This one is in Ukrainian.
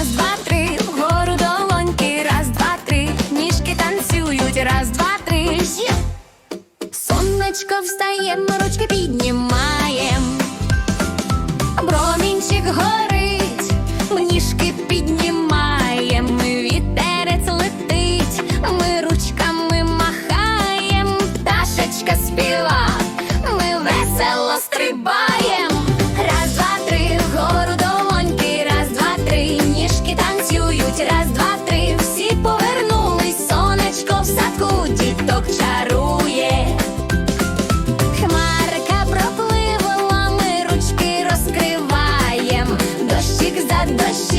Раз, два, три, вгору долоньки, раз, два, три, ніжки танцюють, раз, два, три. Є! Сонечко встає, ручки піднімаєм. Промінчик горить, раз, два, три, всі повернулись, сонечко в садку діток чарує. Хмарка пропливала, ми ручки розкриваєм, дощик за дощ.